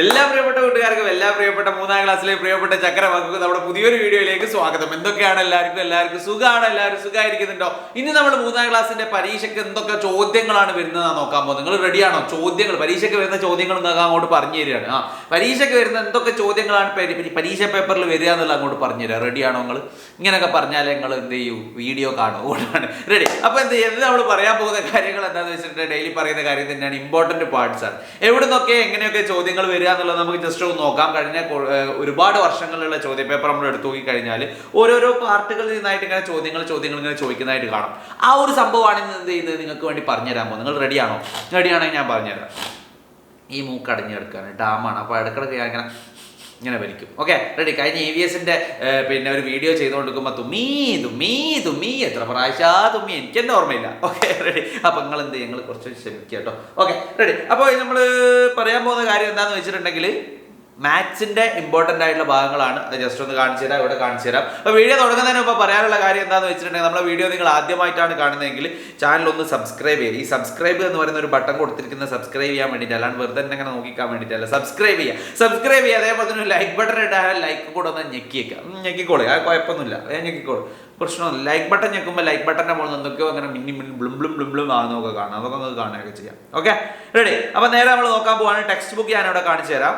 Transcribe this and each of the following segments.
എല്ലാ പ്രിയപ്പെട്ട കൂട്ടുകാർക്കും എല്ലാ പ്രിയപ്പെട്ട മൂന്നാം ക്ലാസ്സിലെ പ്രിയപ്പെട്ട ചക്രവാക്കും നമ്മുടെ പുതിയൊരു വീഡിയോയിലേക്ക് സ്വാഗതം. എന്തൊക്കെയാണ് എല്ലാവർക്കും? എല്ലാവർക്കും സുഖമാണ് എല്ലാവരും സുഖമായിരിക്കുന്നുണ്ടോ ഇനി നമ്മൾ മൂന്നാം ക്ലാസ്സിന്റെ പരീക്ഷയ്ക്ക് എന്തൊക്കെ ചോദ്യങ്ങളാണ് വരുന്നത് നോക്കാൻ പോകുന്നത്. നിങ്ങൾ റെഡിയാണോ ചോദ്യങ്ങൾ പരീക്ഷയ്ക്ക് വരുന്ന ചോദ്യങ്ങൾ നിങ്ങൾക്ക് അങ്ങോട്ട് പറഞ്ഞു തരികയാണ്. ആ പരീക്ഷയ്ക്ക് വരുന്ന എന്തൊക്കെ ചോദ്യങ്ങളാണ് പരി- പരി- പരീക്ഷ പേപ്പറിൽ വരിക എന്നുള്ള അങ്ങോട്ട് പറഞ്ഞു തരാം. റെഡിയാണോ നിങ്ങൾ? ഇങ്ങനെയൊക്കെ പറഞ്ഞാൽ നിങ്ങൾ എന്ത് ചെയ്യൂ? വീഡിയോ കാണും. റെഡി അപ്പൊ എന്ത് ചെയ്യുന്നത് നമ്മൾ പറയാൻ പോകുന്ന കാര്യങ്ങൾ എന്താണെന്ന് വെച്ചിട്ടുണ്ടെങ്കിൽ ഡെയിലി പറയുന്ന കാര്യം തന്നെയാണ് ഇമ്പോർട്ടന്റ് പാർട്സ് ആണ്. എവിടെ നിന്നൊക്കെ എങ്ങനെയൊക്കെ ചോദ്യങ്ങൾ വരിക എന്നുള്ളത് നമുക്ക് ജസ്റ്റ് ഒന്ന് നോക്കാം. കഴിഞ്ഞ ഒരുപാട് വർഷങ്ങളിലുള്ള ചോദ്യ പേപ്പർ നമ്മൾ എടുത്തു നോക്കി കഴിഞ്ഞാൽ ഓരോരോ പാർട്ടുകളിൽ നിന്നായിട്ട് ഇങ്ങനെ ചോദ്യങ്ങൾ ചോദ്യങ്ങൾ ഇങ്ങനെ ചോദിക്കുന്നതായിട്ട് കാണാം. ആ ഒരു സംഭവമാണ് ഇന്ന് എന്ത് ചെയ്യുന്നത്? നിങ്ങൾക്ക് വേണ്ടി പറഞ്ഞുതരാൻ പോകുന്നത്. നിങ്ങൾ റെഡിയാണോ റെഡിയാണെങ്കിൽ ഞാൻ പറഞ്ഞുതരാം. ഈ മൂക്ക് അടഞ്ഞെടുക്കാൻ ഡാമാണ്. അപ്പോൾ ഇടക്കിടക്ക് ഞാൻ ഇങ്ങനെ ഇങ്ങനെ വലിക്കും ഓക്കെ റെഡി കഴിഞ്ഞ ഇ വി എസിന്റെ പിന്നെ ഒരു വീഡിയോ ചെയ്തു കൊടുക്കുമ്പോൾ തുമ്മീ തുമ്മീ തുമ്മീ എത്ര പ്രാവശ്യം തുമ്മി എനിക്ക് തന്നെ ഓർമ്മയില്ല. ഓക്കെ റെഡി അപ്പൊ നിങ്ങൾ എന്ത് ഞങ്ങൾ കുറച്ച് ക്ഷമിക്കുക കേട്ടോ. ഓക്കെ റെഡി അപ്പോൾ നമ്മൾ പറയാൻ പോകുന്ന കാര്യം എന്താണെന്ന് വെച്ചിട്ടുണ്ടെങ്കിൽ മാത്സിന്റെ ഇമ്പോർട്ടന്റ് ആയിട്ടുള്ള ഭാഗങ്ങളാണ്. അത് ജസ്റ്റ് ഒന്ന് കാണിച്ചു തരാം ഇവിടെ കാണിച്ചു തരാം. അപ്പോൾ വീഡിയോ തുടങ്ങുന്നതിന് മുമ്പ് പറയാനുള്ള കാര്യം എന്താണെന്ന് വെച്ചിട്ടുണ്ടെങ്കിൽ നമ്മുടെ വീഡിയോ നിങ്ങൾ ആദ്യമായിട്ടാണ് കാണുന്നതെങ്കിൽ ചാനൽ ഒന്ന് സബ്സ്ക്രൈബ് ചെയ്യുക. ഈ സബ്സ്ക്രൈബ് എന്ന് പറയുന്ന ഒരു ബട്ടൺ കൊടുത്തിരിക്കുന്ന സബ്സ്ക്രൈബ് ചെയ്യാൻ വേണ്ടിയിട്ട് അല്ലാണ്ട് വെറുതെ ഇങ്ങനെ നോക്കിക്കാൻ വേണ്ടിയിട്ടല്ല. സബ്സ്ക്രൈബ് ചെയ്യുക. സബ്സ്ക്രൈബ് ചെയ്യുക അതേപോലെ തന്നെ ലൈക്ക് ബട്ടൺ ഇട്ടാൽ ലൈക്ക് കൂടെ ഒന്ന് ഞെക്കിയേക്കുക ഞെക്കിക്കോളെ. ആ കുഴപ്പമൊന്നുമില്ല. ഏ ഞെക്കിക്കോളൂ. പ്രശ്നമൊന്നും ലൈക്ക് ബട്ടൺ ഞെക്കുമ്പോൾ ലൈക്ക് ബട്ടന്റെ മുകളിൽ എന്തൊക്കെയോ അങ്ങനെ മിന്നി മിന്നി ബ്ലും ബ്ലും ബ്ലും ബ്ലും ആകുന്നതൊക്കെ കാണാം. അതൊക്കെ നമുക്ക് കാണുകയൊക്കെ ചെയ്യാം. ഓക്കെ റെഡി അപ്പോൾ നേരെ നമ്മൾ നോക്കാൻ പോവാണ്. ടെക്സ്റ്റ് ബുക്ക് ഞാനിവിടെ കാണിച്ചു തരാം.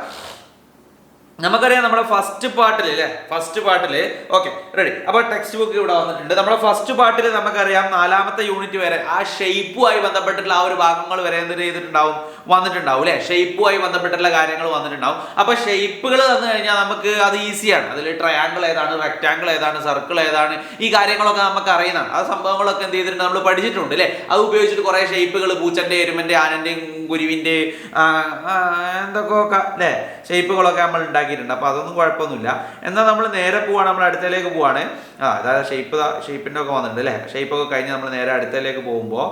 നമുക്കറിയാം നമ്മുടെ ഫസ്റ്റ് പാർട്ടിൽ അല്ലേ ഫസ്റ്റ് പാർട്ടിൽ ഓക്കെ റെഡി അപ്പോൾ ടെക്സ്റ്റ് ബുക്ക് ഇവിടെ വന്നിട്ടുണ്ട്. നമ്മുടെ ഫസ്റ്റ് പാർട്ടിൽ നമുക്കറിയാം നാലാമത്തെ യൂണിറ്റ് വരെ ആ ഷെയ്പ്പുമായി ബന്ധപ്പെട്ടിട്ടുള്ള ആ ഒരു ഭാഗങ്ങൾ വരെ എന്ത് ചെയ്തിട്ടുണ്ടാവും? വന്നിട്ടുണ്ടാവും അല്ലേ ഷെയ്പ്പുമായി ബന്ധപ്പെട്ടുള്ള കാര്യങ്ങൾ വന്നിട്ടുണ്ടാവും. അപ്പോൾ ഷെയ്പ്പുകൾ തന്നു കഴിഞ്ഞാൽ നമുക്ക് അത് ഈസിയാണ് അതിൽ ട്രയാങ്കിൾ ഏതാണ് റെക്റ്റാങ്കിൾ ഏതാണ് സർക്കിൾ ഏതാണ് ഈ കാര്യങ്ങളൊക്കെ നമുക്ക് അറിയുന്നതാണ്. ആ സംഭവങ്ങളൊക്കെ എന്ത് ചെയ്തിട്ടുണ്ട്? നമ്മൾ പഠിച്ചിട്ടുണ്ട് അല്ലേ അത് ഉപയോഗിച്ചിട്ട് കുറേ ഷെയ്പ്പുകൾ പൂച്ചന്റെ എരുമന്റെ ആനന്റെയും കുരുവിന്റെ എന്തൊക്കെ അല്ലേ? ഷേപ്പുകളൊക്കെ നമ്മൾ ഉണ്ടാക്കിയിട്ടുണ്ട്. അപ്പോൾ അതൊന്നും കുഴപ്പമൊന്നുമില്ല. എന്നാൽ നമ്മൾ നേരെ പോവാണ്. നമ്മൾ അടുത്തേക്ക് പോവാണ്. ആ അതായത് ഷേപ്പ് ഷേപ്പിന്റെ ഒക്കെ വന്നിട്ടുണ്ട് അല്ലേ? ഷേപ്പൊക്കെ കഴിഞ്ഞ് നമ്മൾ നേരെ അടുത്തേക്ക് പോകുമ്പോൾ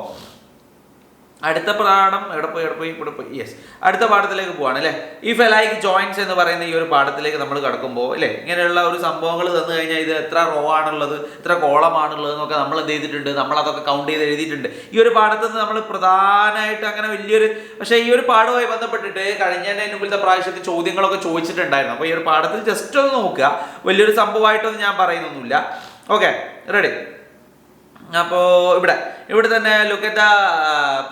അടുത്ത പാഠം എവിടെ പോയി എവിടെ പോയി? ഇവിടെ പോയി. യെസ് അടുത്ത പാഠത്തിലേക്ക് പോവാണ് അല്ലേ? ഈ ഫെലൈക്ക് ജോയിൻസ് എന്ന് പറയുന്ന ഈ ഒരു പാഠത്തിലേക്ക് നമ്മൾ കടക്കുമ്പോൾ അല്ലേ? ഇങ്ങനെയുള്ള ഒരു സംഭവങ്ങൾ തന്നു കഴിഞ്ഞാൽ ഇത് എത്ര റോ ആണുള്ളത് എത്ര കോളമാണുള്ളത് എന്നൊക്കെ നമ്മൾ എന്ത് ചെയ്തിട്ടുണ്ട് നമ്മൾ അതൊക്കെ കൗണ്ട് ചെയ്ത് എഴുതിയിട്ടുണ്ട്. ഈ ഒരു പാഠത്തിൽ നിന്ന് നമ്മൾ പ്രധാനമായിട്ട് അങ്ങനെ വലിയൊരു പക്ഷേ ഈ ഒരു പാഠവുമായി ബന്ധപ്പെട്ടിട്ട് കഴിഞ്ഞതിന്റെ മുമ്പിലത്തെ പ്രാവശ്യത്തിൽ ചോദ്യങ്ങളൊക്കെ ചോദിച്ചിട്ടുണ്ടായിരുന്നു. അപ്പോൾ ഈ ഒരു പാഠത്തിൽ ജസ്റ്റ് ഒന്ന് നോക്കുക. വലിയൊരു സംഭവമായിട്ടൊന്നും ഞാൻ പറയുന്നൊന്നുമില്ല. ഓക്കെ റെഡി അപ്പോൾ ഇവിടെ. ഇവിടെ തന്നെ look at the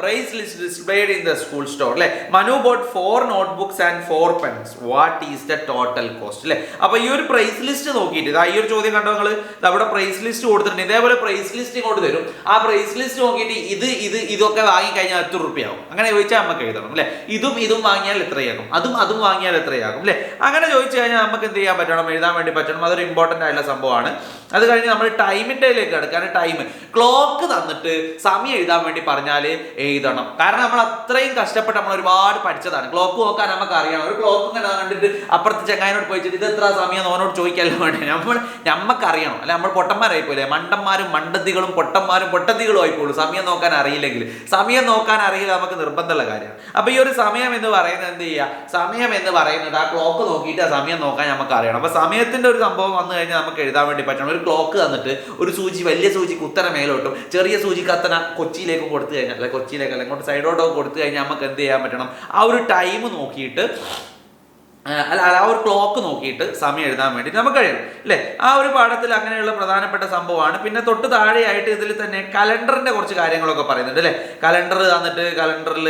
price list displayed in the school store അല്ലേ? Manu bought four notebooks and four pens what is the total cost അല്ലേ? അപ്പോൾ ഈ ഒരു പ്രൈസ് ലിസ്റ്റ് നോക്കിയിട്ട് ഇതാ ഈ ഒരു ചോദ്യം കണ്ടോ നിങ്ങൾ അവിടെ പ്രൈസ് ലിസ്റ്റ് കൊടുത്തിട്ടുണ്ട്. ഇതേപോലെ പ്രൈസ് ലിസ്റ്റ് ഇങ്ങോട്ട് തരും. ആ പ്രൈസ് ലിസ്റ്റ് നോക്കിയിട്ട് ഇത് ഇത് ഇതൊക്കെ വാങ്ങിക്കഴിഞ്ഞാൽ എത്ര റുപ്യാവും അങ്ങനെ ചോദിച്ചാൽ നമുക്ക് എഴുതണം അല്ലേ? ഇതും ഇതും വാങ്ങിയാൽ എത്രയാകും? അതും അതും വാങ്ങിയാൽ എത്രയാകും അല്ലേ? അങ്ങനെ ചോദിച്ചു കഴിഞ്ഞാൽ നമുക്ക് എന്ത് ചെയ്യാൻ പറ്റണം? എഴുതാൻ വേണ്ടി പറ്റണം. അതൊരു ഇമ്പോർട്ടന്റ് ആയിട്ടുള്ള സംഭവമാണ്. അത് കഴിഞ്ഞ് നമ്മൾ ടൈമിന്റെയിലേക്ക് കിടക്കാൻ ടൈം ക്ലോക്ക് തന്നിട്ട് സമയം എഴുതാൻ വേണ്ടി പറഞ്ഞാൽ എഴുതണം. കാരണം നമ്മൾ അത്രയും കഷ്ടപ്പെട്ട് നമ്മൾ ഒരുപാട് പഠിച്ചതാണ്. ക്ലോക്ക് നോക്കാൻ നമുക്ക് അറിയാം ഒരു ക്ലോക്ക് ഇങ്ങനെ കണ്ടിട്ട് അപ്പുറത്ത് ചെങ്ങായനോട് പോയിട്ട് ഇത് എത്ര സമയം? ഓനോട് ചോദിക്കാൻ വേണ്ടി. നമ്മൾ നമുക്ക് അറിയണം അല്ലെ നമ്മൾ പൊട്ടന്മാരായി പോലെ മണ്ടന്മാരും മണ്ടത്തികളും പൊട്ടന്മാരും പൊട്ടത്തികളും ആയിപ്പോളൂ സമയം നോക്കാൻ അറിയില്ലെങ്കിൽ. സമയം നോക്കാൻ അറിയില്ല നമുക്ക് നിർബന്ധമുള്ള കാര്യമാണ്. അപ്പൊ ഈ ഒരു സമയം എന്ന് പറയുന്നത് എന്ത് ചെയ്യുക? സമയം എന്ന് പറയുന്നത് ആ ക്ലോക്ക് നോക്കിയിട്ട് ആ സമയം നോക്കാൻ നമുക്ക് അറിയണം അപ്പൊ സമയത്തിന്റെ ഒരു സംഭവം വന്നു കഴിഞ്ഞാൽ നമുക്ക് എഴുതാൻ വേണ്ടി പറ്റണം. ഒരു ക്ലോക്ക് തന്നിട്ട് ഒരു സൂചി വലിയ സൂചി കുത്തന മേലോട്ടും ചെറിയ സൂചി കത്തന കൊച്ചിയിലേക്ക് കൊടുത്തു കഴിഞ്ഞാൽ അല്ലെ കൊച്ചിയിലേക്ക് അല്ല ഇങ്ങോട്ട് സൈഡോട്ടൊക്കെ കൊടുത്തു കഴിഞ്ഞാൽ നമുക്ക് എന്ത് ചെയ്യാൻ പറ്റണം? ആ ഒരു ടൈം നോക്കിയിട്ട് അല്ല ആ ഒരു ക്ലോക്ക് നോക്കിയിട്ട് സമയം എഴുതാൻ വേണ്ടി നമുക്ക് കഴിയണം അല്ലേ? ആ ഒരു പാഠത്തിൽ അങ്ങനെയുള്ള പ്രധാനപ്പെട്ട സംഭവമാണ്. പിന്നെ തൊട്ട് താഴെയായിട്ട് ഇതിൽ തന്നെ കലണ്ടറിന്റെ കുറച്ച് കാര്യങ്ങളൊക്കെ പറയുന്നുണ്ട് അല്ലേ? കലണ്ടർ തന്നിട്ട് കലണ്ടറിൽ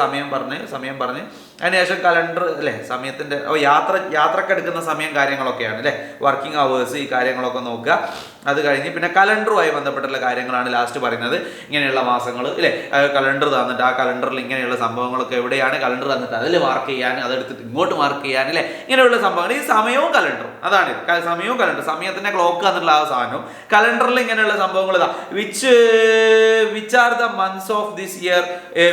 സമയം പറഞ്ഞ് സമയം പറഞ്ഞ് അതിനുശേഷം കലണ്ടർ അല്ലേ സമയത്തിന്റെ യാത്ര യാത്രക്കെടുക്കുന്ന സമയം കാര്യങ്ങളൊക്കെയാണ് അല്ലേ? വർക്കിംഗ് അവേഴ്സ് ഈ കാര്യങ്ങളൊക്കെ നോക്കുക. അത് കഴിഞ്ഞ് പിന്നെ കലണ്ടറുമായി ബന്ധപ്പെട്ടുള്ള കാര്യങ്ങളാണ് ലാസ്റ്റ് പറയുന്നത്. ഇങ്ങനെയുള്ള മാസങ്ങൾ അല്ലേ കലണ്ടർ തന്നിട്ട് ആ കലണ്ടറിൽ ഇങ്ങനെയുള്ള സംഭവങ്ങളൊക്കെ എവിടെയാണ് കലണ്ടർ തന്നിട്ട് അതിൽ മാർക്ക് ചെയ്യാൻ അതെടുത്തിട്ട് ഇങ്ങോട്ട് മാർക്ക് ചെയ്യാൻ അല്ലേ ഇങ്ങനെയുള്ള സംഭവങ്ങൾ ഈ സമയവും കലണ്ടറും. അതാണ്. സമയവും കലണ്ടർ സമയത്തിന്റെ ക്ലോക്ക് തന്നിട്ടുള്ള ആ സാധനവും. കലണ്ടറിൽ ഇങ്ങനെയുള്ള സംഭവങ്ങൾ ഇതാ. Which which are the months of this year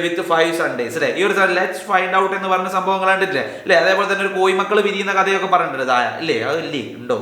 with five Sundays അല്ലേ ഈ ഒരു ലെറ്റ്സ് ഫൈൻഡ് ഔട്ട് എന്ന് പറഞ്ഞ സംഭവങ്ങൾ കണ്ടിട്ടില്ലേ? അല്ലേ അതേപോലെ തന്നെ ഒരു കോയിമക്കൾ വിരിയുന്ന കഥയൊക്കെ പറഞ്ഞിട്ടുണ്ട്. ഇതായ അല്ലേ അതല്ലേ ഉണ്ടോ?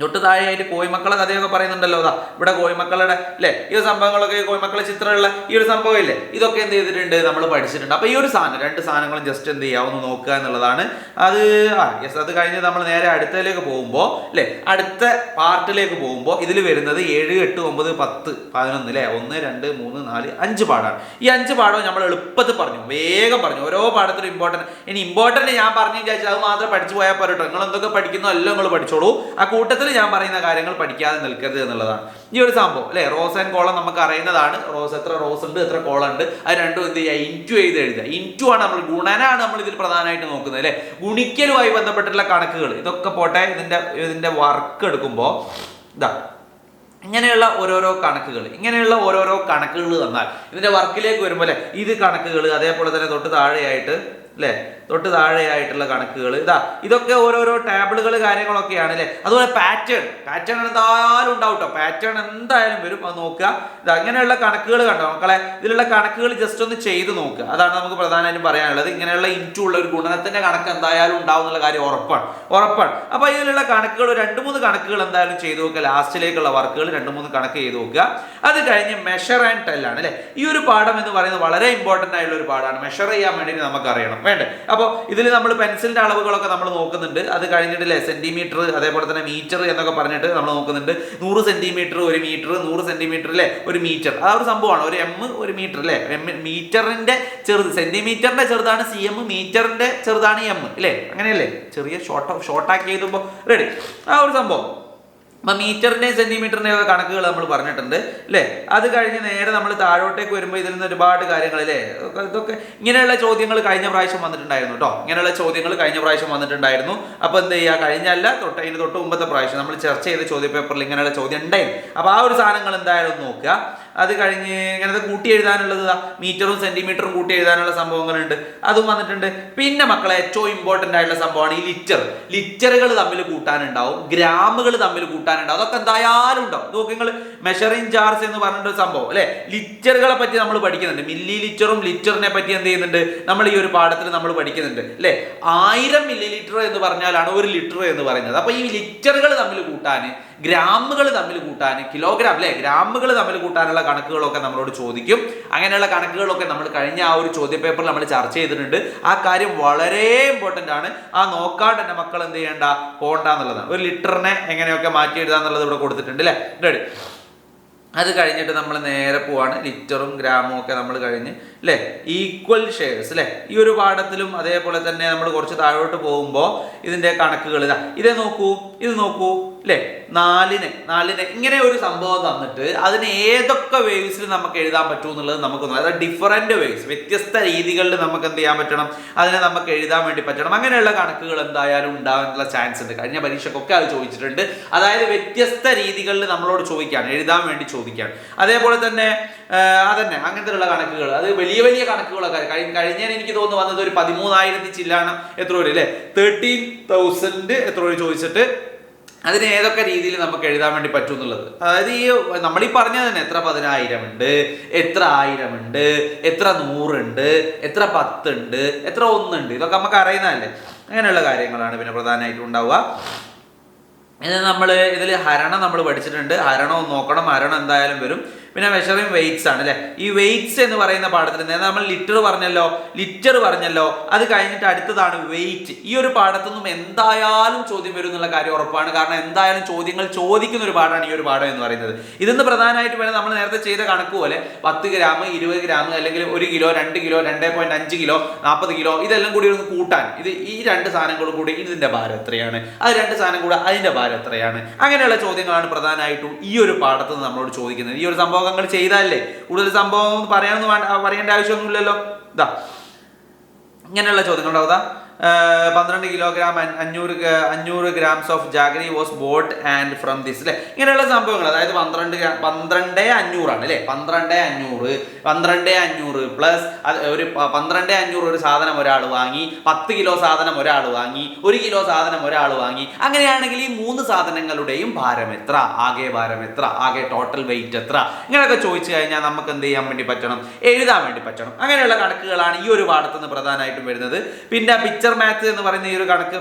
തൊട്ട് താഴെയായിട്ട് കോയിമക്കളെ കഥയൊക്കെ പറയുന്നുണ്ടല്ലോ അതാ ഇവിടെ കോയിമക്കളുടെ അല്ലേ ഈ സംഭവങ്ങളൊക്കെ കോയിമക്കളെ ചിത്രമുള്ള ഈ ഒരു സംഭവം ഇല്ലേ ഇതൊക്കെ എന്ത് ചെയ്തിട്ടുണ്ട്? നമ്മൾ പഠിച്ചിട്ടുണ്ട്. അപ്പൊ ഈ ഒരു സാധനം രണ്ട് സാധനങ്ങളും ജസ്റ്റ് എന്ത് ചെയ്യുക ഒന്ന് നോക്കുക എന്നുള്ളതാണ്. അത് ആ യെസ് അത് കഴിഞ്ഞ് നമ്മൾ നേരെ അടുത്തതിലേക്ക് പോകുമ്പോൾ അല്ലേ അടുത്ത പാർട്ടിലേക്ക് പോകുമ്പോൾ ഇതിൽ വരുന്നത് ഏഴ് എട്ട് ഒമ്പത് പത്ത് പതിനൊന്ന് അല്ലേ ഒന്ന് രണ്ട് മൂന്ന് നാല് അഞ്ച് പാടാണ്. ഈ അഞ്ച് പാഠവും നമ്മൾ എളുപ്പത്തിൽ പറഞ്ഞു വേഗം പറഞ്ഞു. ഓരോ പാഠത്തിലും ഇമ്പോർട്ടന്റ് ഇനി ഇമ്പോർട്ടന്റ് ഞാൻ പറഞ്ഞു വിചാരിച്ചാൽ അത് മാത്രം പഠിച്ചു പോയാൽ പോരട്ടോ. നിങ്ങൾ എന്തൊക്കെ പഠിക്കുന്നോ എല്ലാം നിങ്ങൾ പഠിച്ചോളൂ. ആ കൂട്ടത്തിൽ ഞാൻ പറയുന്ന കാര്യങ്ങൾ പഠിക്കാതെ നിൽക്കരുത് എന്നുള്ളതാണ്. ഈ ഒരു സംഭവം അല്ലേ? റോസ് ആൻഡ് കോളം നമുക്ക് അറിയുന്നതാണ്. റോസ് എത്ര റോസ് ഉണ്ട് എത്ര കോളം ഉണ്ട്. അത് രണ്ടും എന്ത് ചെയ്യുക? ഇന്റു ചെയ്ത് എഴുതുക. ഇന്റു ആണ് നമ്മൾ ഗുണനാണ് നമ്മൾ ഇതിൽ പ്രധാനമായിട്ട് നോക്കുന്നത് അല്ലേ? ഗുണിക്കലുമായി ബന്ധപ്പെട്ടിട്ടുള്ള കണക്കുകൾ. ഇതൊക്കെ പോട്ടെ ഇതിന്റെ ഇതിന്റെ വർക്ക് എടുക്കുമ്പോൾ ഇതാ ഇങ്ങനെയുള്ള ഓരോരോ കണക്കുകൾ ഇങ്ങനെയുള്ള ഓരോരോ കണക്കുകൾ തന്നാൽ ഇതിന്റെ വർക്കിലേക്ക് വരുമ്പോൾ അല്ലേ? ഇത് കണക്കുകൾ അതേപോലെ തന്നെ തൊട്ട് താഴെയായിട്ട് അല്ലേ തൊട്ട് താഴെയായിട്ടുള്ള കണക്കുകൾ. ഇതാ ഇതൊക്കെ ഓരോരോ ടാബിളുകൾ കാര്യങ്ങളൊക്കെയാണ് അല്ലേ അതുപോലെ പാറ്റേൺ പാറ്റേൺ എന്തായാലും ഉണ്ടാവും കേട്ടോ പാറ്റേൺ എന്തായാലും വരും. അത് നോക്കുക. ഇത് അങ്ങനെയുള്ള കണക്കുകൾ കണ്ടോ? മക്കളെ ഇതിലുള്ള കണക്കുകൾ ജസ്റ്റ് ഒന്ന് ചെയ്ത് നോക്കുക. അതാണ് നമുക്ക് പ്രധാനമായിട്ടും പറയാനുള്ളത്. ഇങ്ങനെയുള്ള ഇന്റു ഉള്ള ഒരു ഗുണനത്തിന്റെ കണക്ക് എന്തായാലും ഉണ്ടാവും എന്നുള്ള കാര്യം ഉറപ്പാണ്. ഉറപ്പാണ്. അപ്പോൾ ഇതിലുള്ള കണക്കുകൾ രണ്ട് മൂന്ന് കണക്കുകൾ എന്തായാലും ചെയ്തു നോക്കുക. ലാസ്റ്റിലേക്കുള്ള വർക്കുകൾ രണ്ട് മൂന്ന് കണക്ക് ചെയ്ത് നോക്കുക. അത് കഴിഞ്ഞ് മെഷർ ആൻഡ് ടെല്ലാണ് അല്ലേ ഈ ഒരു പാഠം എന്ന് പറയുന്നത് വളരെ ഇമ്പോർട്ടന്റ് ആയിട്ടുള്ള ഒരു പാഠമാണ്. മെഷർ ചെയ്യാൻ വേണ്ടി നമുക്ക് അറിയണം വേണ്ടേ? അപ്പോൾ ഇതിൽ നമ്മൾ പെൻസിലിന്റെ അളവുകളൊക്കെ നമ്മൾ നോക്കുന്നുണ്ട്. അത് കഴിഞ്ഞിട്ടില്ലേ സെന്റിമീറ്റർ അതേപോലെ തന്നെ മീറ്റർ എന്നൊക്കെ പറഞ്ഞിട്ട് നമ്മൾ നോക്കുന്നുണ്ട്. നൂറ് സെന്റിമീറ്റർ ഒരു മീറ്റർ നൂറ് സെന്റിമീറ്റർ അല്ലേ ഒരു മീറ്റർ ആ ഒരു സംഭവമാണ്. ഒരു എം ഒരു മീറ്റർ അല്ലേ എം മീറ്ററിന്റെ ചെറുത് സെന്റിമീറ്ററിന്റെ ചെറുതാണ് സി എം മീറ്ററിന്റെ ചെറുതാണ് എം അല്ലേ അങ്ങനെയല്ലേ? ചെറിയ ഷോർട്ട് ഷോർട്ടാക്കി എഴുതുമ്പോൾ റെഡി ആ ഒരു സംഭവം. അപ്പം മീറ്ററിന്റെയും സെന്റിമീറ്ററിന്റെയും ഒക്കെ കണക്കുകൾ നമ്മൾ പറഞ്ഞിട്ടുണ്ട് അല്ലേ? അത് കഴിഞ്ഞ് നേരെ നമ്മൾ താഴോട്ടേക്ക് വരുമ്പോൾ ഇതിൽ നിന്ന് ഒരുപാട് കാര്യങ്ങൾ അല്ലേ? ഇതൊക്കെ- ഇങ്ങനെയുള്ള ചോദ്യങ്ങൾ കഴിഞ്ഞ പ്രാവശ്യം വന്നിട്ടുണ്ടായിരുന്നു കേട്ടോ. ഇങ്ങനെയുള്ള ചോദ്യങ്ങൾ കഴിഞ്ഞ പ്രാവശ്യം വന്നിട്ടുണ്ടായിരുന്നു. അപ്പോൾ എന്ത് ചെയ്യുക? കഴിഞ്ഞല്ല തൊട്ട് അതിന് തൊട്ട് മുമ്പത്തെ പ്രാവശ്യം നമ്മൾ ചർച്ച ചെയ്ത ചോദ്യ പേപ്പറിൽ ഇങ്ങനെയുള്ള ചോദ്യം ഉണ്ടായിരുന്നു അപ്പോൾ ആ ഒരു സാധനങ്ങൾ എന്തായാലും നോക്കുക. അത് കഴിഞ്ഞ് ഇങ്ങനത്തെ കൂട്ടി എഴുതാനുള്ളത് മീറ്ററും സെന്റിമീറ്ററും കൂട്ടി എഴുതാനുള്ള സംഭവങ്ങളുണ്ട്. അതും വന്നിട്ടുണ്ട്. പിന്നെ മക്കളെ ഏറ്റവും ഇമ്പോർട്ടന്റ് ആയിട്ടുള്ള സംഭവമാണ് ഈ ലിറ്റർ. ലിറ്ററുകൾ തമ്മിൽ കൂട്ടാനുണ്ടാവും. ഗ്രാമുകൾ തമ്മിൽ കൂട്ടാനുണ്ടാവും. അതൊക്കെ എന്തായാലും ഉണ്ടാവും. നോക്കി നിങ്ങൾ മെഷറിംഗ് ചാർജ് എന്ന് പറഞ്ഞിട്ടൊരു സംഭവം അല്ലെ? ലിറ്ററുകളെ പറ്റി നമ്മൾ പഠിക്കുന്നുണ്ട്. മില്ലി ലിറ്ററും ലിറ്ററിനെ പറ്റി എന്ത് ചെയ്യുന്നുണ്ട്? നമ്മൾ ഈ ഒരു പാഠത്തിൽ നമ്മൾ പഠിക്കുന്നുണ്ട് അല്ലെ? ആയിരം മില്ലി ലിറ്റർ എന്ന് പറഞ്ഞാലാണ് ഒരു ലിറ്റർ എന്ന് പറയുന്നത്. അപ്പൊ ഈ ലിറ്ററുകൾ തമ്മിൽ കൂട്ടാൻ ഗ്രാമുകൾ തമ്മിൽ കൂട്ടാൻ കിലോഗ്രാം അല്ലെ? ഗ്രാമുകൾ തമ്മിൽ കൂട്ടാനുള്ള കണക്കുകളൊക്കെ നമ്മളോട് ചോദിക്കും. അങ്ങനെയുള്ള കണക്കുകളൊക്കെ നമ്മൾ കഴിഞ്ഞ ആ ഒരു ചോദ്യ പേപ്പറിൽ നമ്മൾ ചർച്ച ചെയ്തിട്ടുണ്ട്. ആ കാര്യം വളരെ ഇമ്പോർട്ടന്റ് ആണ്. ആ നോക്കാണ്ട് തന്നെ മക്കൾ എന്ത് ചെയ്യേണ്ട പോകണ്ട എന്നുള്ളതാണ് ഒരു ലിറ്ററിനെ എങ്ങനെയൊക്കെ മാറ്റി എഴുതാന്നുള്ളത് ഇവിടെ കൊടുത്തിട്ടുണ്ട് അല്ലേ? റെഡി അത് കഴിഞ്ഞിട്ട് നമ്മൾ നേരെ പോവാണ്. ലിറ്ററും ഗ്രാമും ഒക്കെ നമ്മൾ കഴിഞ്ഞ് അല്ലേ? ഈക്വൽ ഷെയർസ് അല്ലേ? ഈ ഒരു പാഠത്തിലും അതേപോലെ തന്നെ നമ്മൾ കുറച്ച് താഴോട്ട് പോകുമ്പോൾ ഇതിന്റെ കണക്കുകൾ ഇതാ. ഇതേ നോക്കൂ ഇത് നോക്കൂ. അല്ലേ നാലിന് നാലിന്. ഇങ്ങനെ ഒരു സംഭവം തന്നിട്ട് അതിന് ഏതൊക്കെ വേവ്സിൽ നമുക്ക് എഴുതാൻ പറ്റും എന്നുള്ളത് നമുക്ക് നോക്കാം. അതായത് ഡിഫറെന്റ് വേവ്സ് വ്യത്യസ്ത രീതികളിൽ നമുക്ക് എന്ത് ചെയ്യാൻ പറ്റണം? അതിനെ നമുക്ക് എഴുതാൻ വേണ്ടി പറ്റണം. അങ്ങനെയുള്ള കണക്കുകൾ എന്തായാലും ഉണ്ടാകാനുള്ള ചാൻസ് ഉണ്ട്. കഴിഞ്ഞ പരീക്ഷക്കൊക്കെ അത് ചോദിച്ചിട്ടുണ്ട്. അതായത് വ്യത്യസ്ത രീതികളിൽ നമ്മളോട് ചോദിക്കുകയാണ് എഴുതാൻ വേണ്ടി ചോദിക്കുകയാണ് അതേപോലെ തന്നെ അതന്നെ. അങ്ങനത്തെയുള്ള കണക്കുകൾ. അത് വലിയ വലിയ കണക്കുകളൊക്കെ. കഴിഞ്ഞ എനിക്ക് തോന്നുന്നു വന്നത് ഒരു പതിമൂന്നായിരത്തി ചില്ലാണ് എത്ര രൂപ അല്ലേ തേർട്ടീൻ തൗസൻഡ് എത്ര രൂപ ചോദിച്ചിട്ട് അതിന് ഏതൊക്കെ രീതിയിൽ നമുക്ക് എഴുതാൻ വേണ്ടി പറ്റും എന്നുള്ളത്? അതായത് ഈ നമ്മൾ ഈ തന്നെ എത്ര പതിനായിരം ഉണ്ട് എത്ര ആയിരം ഉണ്ട് എത്ര നൂറുണ്ട് എത്ര പത്തുണ്ട് എത്ര ഒന്നുണ്ട് ഇതൊക്കെ നമുക്ക് അറിയുന്നതല്ലേ? അങ്ങനെയുള്ള കാര്യങ്ങളാണ് പിന്നെ പ്രധാനമായിട്ടും ഉണ്ടാവുക. ഇത് നമ്മൾ ഇതിൽ ഹരണം നമ്മൾ പഠിച്ചിട്ടുണ്ട്. ഹരണം നോക്കണം. ഹരണം എന്തായാലും വരും. പിന്നെ മെഷറിങ് വെയിറ്റ്സ് ആണ് അല്ലേ? ഈ വെയിറ്റ്സ് എന്ന് പറയുന്ന പാഠത്തിൽ നേരെ നമ്മൾ ലിറ്റർ പറഞ്ഞല്ലോ ലിറ്റർ പറഞ്ഞല്ലോ അത് കഴിഞ്ഞിട്ട് അടുത്തതാണ് വെയിറ്റ് ഈ ഒരു പാഠത്തു നിന്നും എന്തായാലും ചോദ്യം വരും എന്നുള്ള കാര്യം ഉറപ്പാണ്. കാരണം എന്തായാലും ചോദ്യങ്ങൾ ചോദിക്കുന്ന ഒരു പാഠമാണ് ഈ ഒരു പാഠം എന്ന് പറയുന്നത്. ഇതിന്ന് പ്രധാനമായിട്ട് വേണം നമ്മൾ നേരത്തെ ചെയ്ത കണക്ക് പോലെ പത്ത് ഗ്രാം ഇരുപത് ഗ്രാം അല്ലെങ്കിൽ ഒരു കിലോ രണ്ട് കിലോ രണ്ട് പോയിന്റ് അഞ്ച് കിലോ നാൽപ്പത് കിലോ ഇതെല്ലാം കൂടി ഒന്ന് കൂട്ടാൻ. ഇത് ഈ രണ്ട് സാധനങ്ങളും കൂടി ഇതിന്റെ ഭാരം എത്രയാണ്? അത് രണ്ട് സാധനം കൂടെ അതിന്റെ ഭാരം എത്രയാണ്? അങ്ങനെയുള്ള ചോദ്യങ്ങളാണ് പ്രധാനമായിട്ടും ഈ ഒരു പാഠത്തിൽ നമ്മളോട് ചോദിക്കുന്നത്. ഈ ഒരു സംഭവങ്ങൾ ചെയ്താലേ കൂടുതൽ സംഭവം പറയാനൊന്നും പറയേണ്ട ആവശ്യമൊന്നുമില്ലല്ലോ. ഇതാ ഇങ്ങനെയുള്ള ചോദ്യങ്ങൾ ഉണ്ടാവുക പന്ത്രണ്ട് കിലോഗ്രാം അഞ്ഞൂറ് അഞ്ഞൂറ് grams of jaggery was bought and from this അല്ലേ ഇങ്ങനെയുള്ള സംഭവങ്ങൾ അതായത് പന്ത്രണ്ട് പന്ത്രണ്ട് അഞ്ഞൂറാണ് അല്ലേ പന്ത്രണ്ട് അഞ്ഞൂറ് പന്ത്രണ്ട് അഞ്ഞൂറ് പ്ലസ് ഒരു പന്ത്രണ്ട് അഞ്ഞൂറ് ഒരു സാധനം ഒരാൾ വാങ്ങി പത്ത് കിലോ സാധനം ഒരാൾ വാങ്ങി ഒരു കിലോ സാധനം ഒരാൾ വാങ്ങി. അങ്ങനെയാണെങ്കിൽ ഈ മൂന്ന് സാധനങ്ങളുടെയും ഭാരം എത്ര? ആകെ ഭാരം എത്ര? ആകെ ടോട്ടൽ വെയിറ്റ് എത്ര? ഇങ്ങനെയൊക്കെ ചോദിച്ചു കഴിഞ്ഞാൽ നമുക്ക് എന്ത് ചെയ്യാൻ വേണ്ടി പറ്റണം? എഴുതാൻ വേണ്ടി പറ്റണം. അങ്ങനെയുള്ള കണക്കുകളാണ് ഈ ഒരു പാഠത്തിന് നിന്ന് പ്രധാനമായിട്ടും വരുന്നത്. പിന്നെ പിക്ചർ മാത്ത് എന്ന് പറയുന്ന ഈ ഒരു കണക്ക്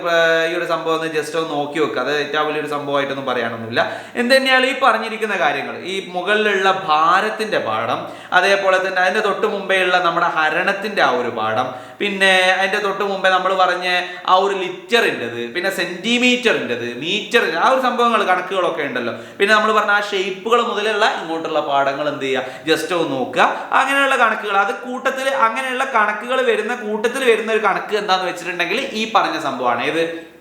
ഈ ഒരു സംഭവം ഒന്ന് ജസ്റ്റ് ഒന്ന് നോക്കി വെക്കുക അത് ഏറ്റവും വലിയൊരു സംഭവമായിട്ടൊന്നും പറയാനൊന്നുമില്ല. എന്ത് തന്നെയാണ് ഈ പറഞ്ഞിരിക്കുന്ന കാര്യങ്ങൾ ഈ മുകളിലുള്ള ഭാരത്തിന്റെ പാഠം അതേപോലെ തന്നെ അതിന്റെ തൊട്ട് മുമ്പേ ഉള്ള നമ്മുടെ ഹരണത്തിന്റെ ആ ഒരു പാഠം പിന്നെ അതിന്റെ തൊട്ട് മുമ്പേ നമ്മൾ പറഞ്ഞ ആ ഒരു ലിറ്ററിന്റെത് പിന്നെ സെന്റിമീറ്ററിന്റെത് മീറ്റർ ആ ഒരു സംഭവങ്ങൾ കണക്കുകളൊക്കെ ഉണ്ടല്ലോ. പിന്നെ നമ്മൾ പറഞ്ഞ ആ ഷേപ്പുകൾ മുതലുള്ള ഇങ്ങോട്ടുള്ള പാഠങ്ങൾ എന്ത് ചെയ്യുക? ജസ്റ്റ് ഒന്ന് നോക്കുക. അങ്ങനെയുള്ള കണക്കുകൾ അത് കൂട്ടത്തിൽ അങ്ങനെയുള്ള കണക്കുകൾ വരുന്ന കൂട്ടത്തിൽ വരുന്ന ഒരു കണക്ക് എന്താണെന്ന് വെച്ചിട്ടുണ്ടെങ്കിൽ ഈ പറഞ്ഞ സംഭവമാണ്. ഏത്?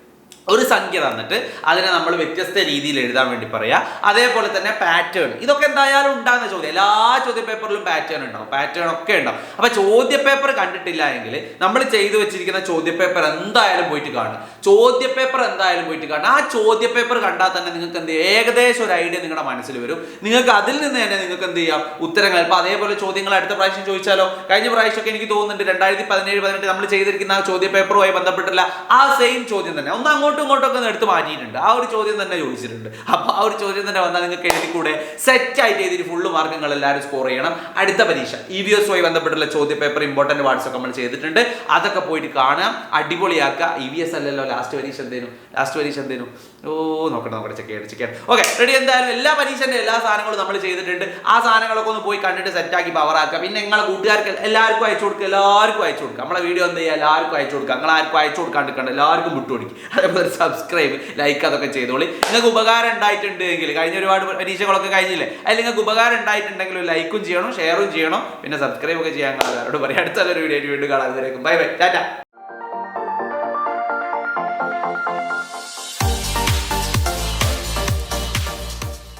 ഒരു സംഖ്യ തന്നിട്ട് അതിനെ നമ്മൾ വ്യത്യസ്ത രീതിയിൽ എഴുതാൻ വേണ്ടി പറയാ. അതേപോലെ തന്നെ പാറ്റേൺ ഇതൊക്കെ എന്തായാലും ഉണ്ടാകുന്ന ചോദ്യം. എല്ലാ ചോദ്യ പേപ്പറിലും പാറ്റേൺ ഉണ്ടാവും. പാറ്റേൺ ഒക്കെ ഉണ്ടാവും. അപ്പൊ ചോദ്യ പേപ്പർ കണ്ടിട്ടില്ല എങ്കിൽ നമ്മൾ ചെയ്തു വെച്ചിരിക്കുന്ന ചോദ്യ പേപ്പർ എന്തായാലും പോയിട്ട് കാണും. ചോദ്യ പേപ്പർ എന്തായാലും പോയിട്ട് കാണും. ആ ചോദ്യ പേപ്പർ കണ്ടാൽ തന്നെ നിങ്ങൾക്ക് എന്ത് ഏകദേശം ഒരു ഐഡിയ നിങ്ങളുടെ മനസ്സിൽ വരും. നിങ്ങൾക്ക് അതിൽ നിന്ന് തന്നെ നിങ്ങൾക്ക് എന്ത് ചെയ്യാം? ഉത്തരങ്ങൾ. ഇപ്പൊ അതേപോലെ ചോദ്യങ്ങൾ അടുത്ത പ്രാവശ്യം ചോദിച്ചാലോ? കഴിഞ്ഞ പ്രാവശ്യമൊക്കെ എനിക്ക് തോന്നുന്നുണ്ട് രണ്ടായിരത്തി പതിനേഴ് പതിനെട്ട് നമ്മൾ ചെയ്തിരിക്കുന്ന ആ ചോദ്യ പേപ്പറുമായി ബന്ധപ്പെട്ടുള്ള ആ സെയിം ചോദ്യം തന്നെ. ഒന്ന് അങ്ങോട്ടും ഇങ്ങോട്ടും ഒക്കെ എടുത്ത് മാറ്റിയിട്ടുണ്ട്. ആ ഒരു ചോദ്യം തന്നെ ചോദിച്ചിട്ടുണ്ട്. അപ്പൊ ആ ഒരു ചോദ്യം തന്നെ വന്നാൽ നിങ്ങൾക്ക് സെറ്റ് ആയിട്ട് എഴുതി ഫുള്ള് മാർക്കുകൾ എല്ലാവരും സ്കോർ ചെയ്യണം. അടുത്ത പരീക്ഷ. ഇ വി എസുമായി ബന്ധപ്പെട്ടുള്ള ചോദ്യ പേപ്പർ ഇമ്പോർട്ടന്റ് വാട്സ്ആപ്പ് നമ്മൾ ചെയ്തിട്ടുണ്ട്. അതൊക്കെ പോയിട്ട് കാണാം. അടിപൊളിയാക്കുക. ഇ വി എസ് അല്ലല്ലോ. ലാസ്റ്റ് പരീക്ഷ എന്തേനും? ലാസ്റ്റ് പരീക്ഷ എന്തേനും? ഓ നോക്കണം നോക്കണം ചെക്ക് ചെയ്യണം ചെക്ക് ഓക്കെ റെഡി എന്തായാലും എല്ലാ പരീക്ഷന്റെ എല്ലാ സാധനങ്ങളും നമ്മൾ ചെയ്തിട്ടുണ്ട്. ആ സാധനങ്ങളൊക്കെ ഒന്ന് പോയി കണ്ടിട്ട് സെറ്റാക്കി പവറാക്കുക പിന്നെ നിങ്ങളെ കൂട്ടുകാർക്ക് എല്ലാവർക്കും അയച്ചു കൊടുക്കുക. എല്ലാവർക്കും അയച്ചു കൊടുക്കുക. നമ്മളെ വീഡിയോ എന്ത് ചെയ്യുക? എല്ലാവർക്കും അയച്ചു കൊടുക്കുക. നിങ്ങൾ ആർക്കും അയച്ചു കൊടുക്കാണ്ടിരിക്കണ്ട എല്ലാവർക്കും വിട്ടുകൊടുക്കും അതേപോലെ സബ്സ്ക്രൈബ് ലൈക്ക് അതൊക്കെ ചെയ്തോളി. നിങ്ങൾക്ക് ഉപകാരം ഉണ്ടായിട്ടുണ്ടെങ്കിൽ കഴിഞ്ഞ ഒരുപാട് പരീക്ഷകളൊക്കെ കഴിഞ്ഞില്ലേ? അതിൽ നിങ്ങൾക്ക് ഉപകാരം ഉണ്ടായിട്ടുണ്ടെങ്കിൽ ഒരു ലൈക്കും ചെയ്യണം ഷെയറും ചെയ്യണം. പിന്നെ സബ്സ്ക്രൈബ് ഒക്കെ ചെയ്യാൻ കാണാറുണ്ട് പറയാം. അടുത്തുള്ള ഒരു വീഡിയോ വീണ്ടും കാണാൻ ബൈ ബൈ ടാറ്റ